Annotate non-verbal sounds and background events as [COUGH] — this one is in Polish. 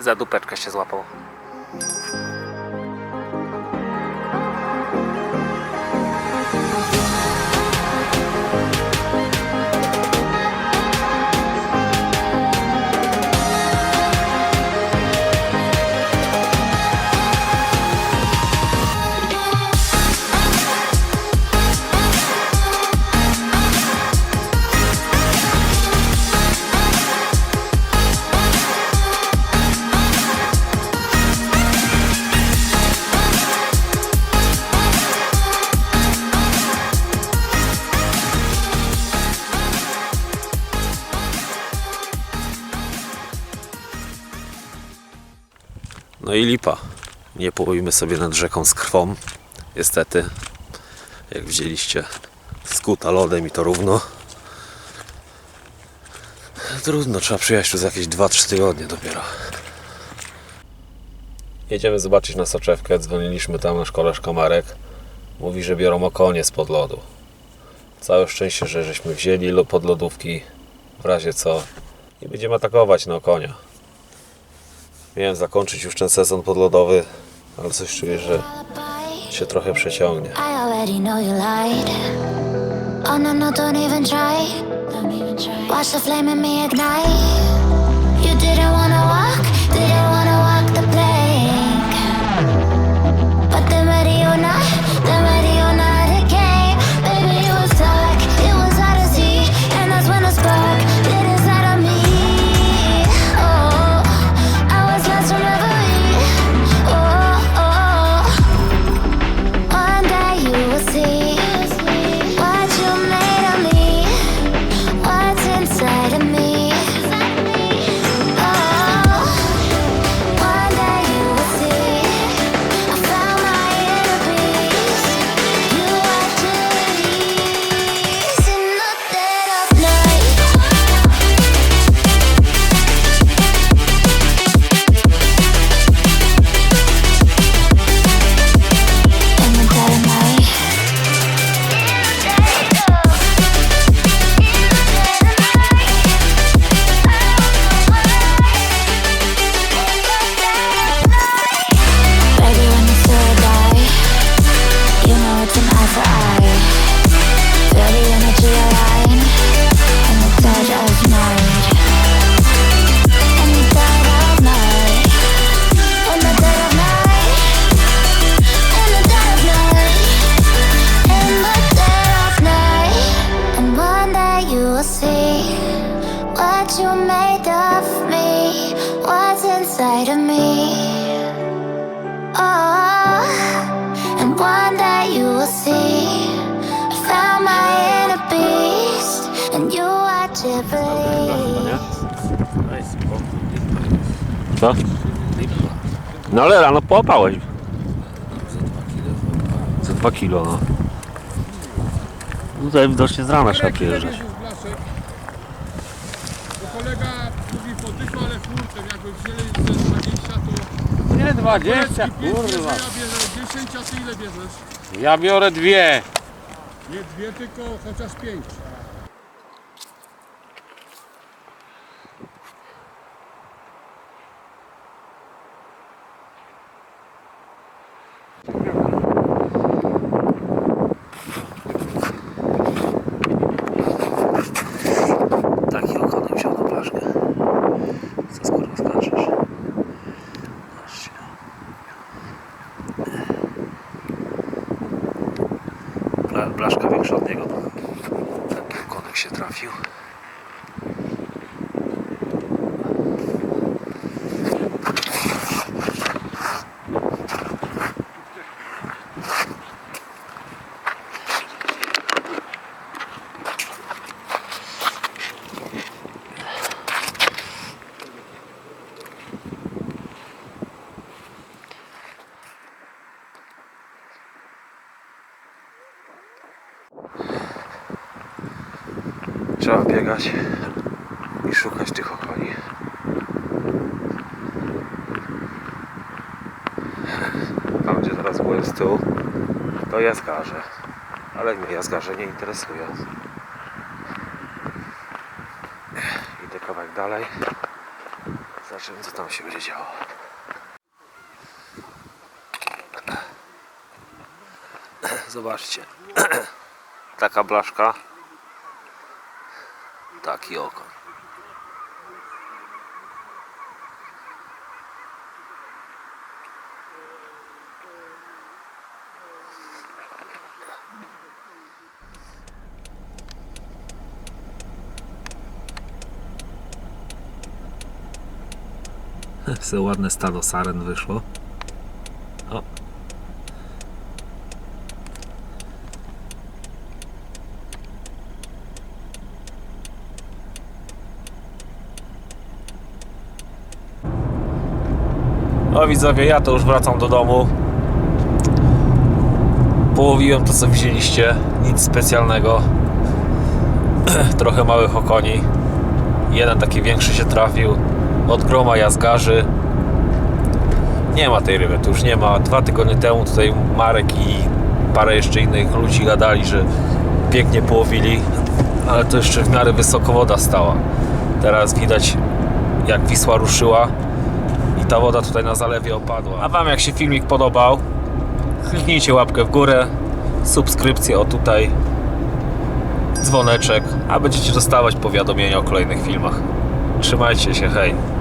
za dupeczkę się złapał. No i lipa. Nie połowimy sobie nad rzeką z krwą. Niestety. Jak widzieliście, skuta lodem i to równo. Trudno, trzeba przyjechać tu za jakieś 2-3 tygodnie dopiero. Jedziemy zobaczyć na soczewkę. Dzwoniliśmy tam nasz koleżka Marek. Mówi, że biorą okonie spod lodu. Całe szczęście, że żeśmy wzięli pod lodówki w razie co i będziemy atakować na okonia. Miałem zakończyć już ten sezon podlodowy, ale coś czuję, że się trochę przeciągnie. Oh no, no. Don't even try. Watch the flame in me ignite. You will see what you made of me, what's inside of me. Oh, and one day you will see I found my inner beast, and you. Co? No ale rano połapałeś. Za 2 kilo, no. No Tutaj widocznie z rana trzeba przyjeżdżać. Jakby wzięli ze 20 to... Nie 20, Polecki pięć bierze, kurwa. Ja bierze 10, a ty ile bierzesz? Ja biorę dwie. Nie dwie, tylko chociaż pięć. Blaszka większa od niego. Taki okonek się trafił. Trzeba biegać i szukać tych okoni. Tam gdzie teraz byłem z tyłu, to jazgarze. Ale mnie jazgarze nie interesują. Idę kawałek dalej. Zobaczymy co tam się będzie działo. Zobaczcie. [CLEARS THROAT] Taka blaszka. Taki okoń. Se [LAUGHS] ładne stado saren wyszło. O widzowie, ja to już wracam do domu. Połowiłem to co widzieliście. Nic specjalnego. [CLEARS THROAT] Trochę małych okoni. Jeden taki większy się trafił. Od groma jazgarzy. Nie ma tej ryby, tu już nie ma. Dwa tygodnie temu tutaj Marek i parę jeszcze innych ludzi gadali, że pięknie połowili, ale to jeszcze w miarę wysoko woda stała. Teraz widać jak Wisła ruszyła ta woda tutaj na zalewie opadła. A Wam jak się filmik podobał, kliknijcie łapkę w górę, subskrypcję o tutaj, dzwoneczek, a będziecie dostawać powiadomienia o kolejnych filmach. Trzymajcie się, hej!